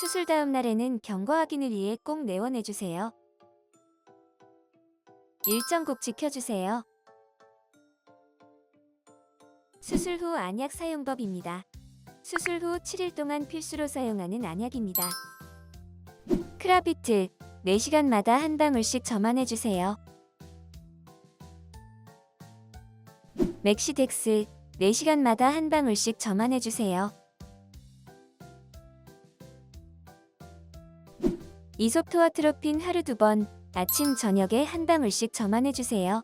수술 다음 날에는 경과 확인을 위해 꼭 내원해주세요. 일정 꼭 지켜주세요. 수술 후 안약 사용법입니다. 수술 후 7일 동안 필수로 사용하는 안약입니다. 크라비트 4시간마다 한 방울씩 점안해주세요. 맥시덱스 4시간마다 한 방울씩 점안해주세요. 이솝토아트로핀 하루 두 번, 아침 저녁에 한 방울씩 점안해주세요.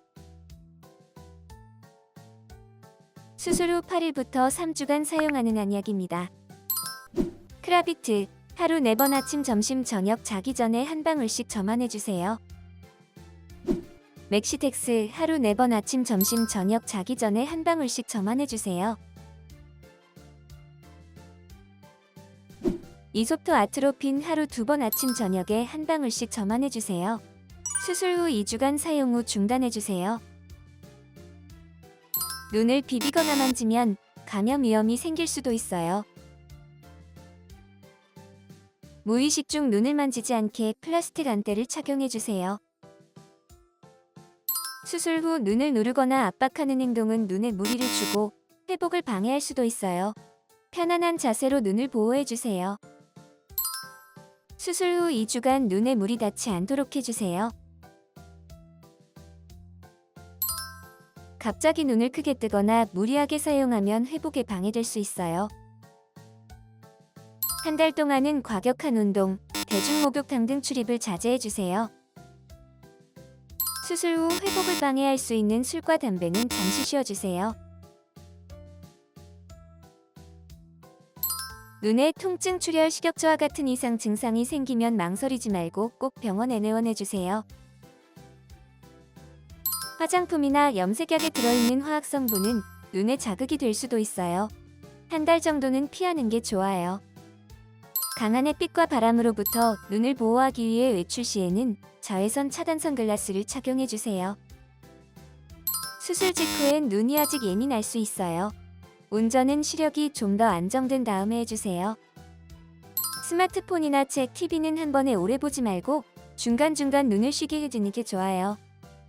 수술 후 8일부터 3주간 사용하는 안약입니다. 크라비트 하루 4번 아침 점심 저녁 자기 전에 한 방울씩 점안해주세요. 맥시텍스 하루 4번 아침 점심 저녁 자기 전에 한 방울씩 점안해주세요. 이솝토 아트로핀 하루 두 번 아침 저녁에 한 방울씩 점안해주세요. 수술 후 2주간 사용 후 중단해주세요. 눈을 비비거나 만지면 감염 위험이 생길 수도 있어요. 무의식 중 눈을 만지지 않게 플라스틱 안대를 착용해주세요. 수술 후 눈을 누르거나 압박하는 행동은 눈에 무리를 주고 회복을 방해할 수도 있어요. 편안한 자세로 눈을 보호해주세요. 수술 후 2주간 눈에 물이 닿지 않도록 해주세요. 갑자기 눈을 크게 뜨거나 무리하게 사용하면 회복에 방해될 수 있어요. 한 달 동안은 과격한 운동, 대중목욕탕 등 출입을 자제해주세요. 수술 후 회복을 방해할 수 있는 술과 담배는 잠시 쉬어주세요. 눈에 통증, 출혈, 식욕저하 같은 이상 증상이 생기면 망설이지 말고 꼭 병원에 내원해주세요. 화장품이나 염색약에 들어있는 화학 성분은 눈에 자극이 될 수도 있어요. 한 달 정도는 피하는 게 좋아요. 강한 햇빛과 바람으로부터 눈을 보호하기 위해 외출 시에는 자외선 차단 선글라스를 착용해주세요. 수술 직후엔 눈이 아직 예민할 수 있어요. 운전은 시력이 좀 더 안정된 다음에 해주세요. 스마트폰이나 책, TV는 한 번에 오래 보지 말고 중간중간 눈을 쉬게 해주는 게 좋아요.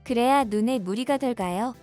그래야 눈에 무리가 덜 가요.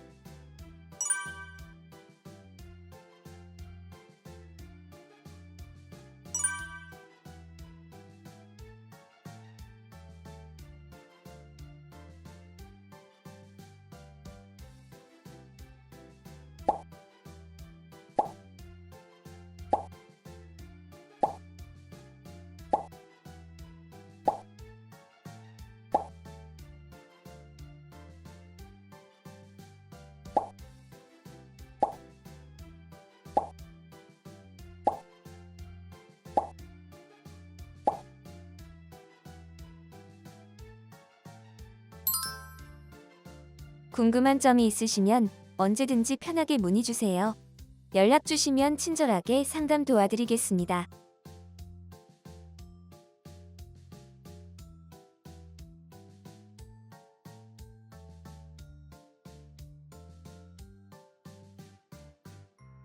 궁금한 점이 있으시면 언제든지 편하게 문의 주세요. 연락 주시면 친절하게 상담 도와드리겠습니다.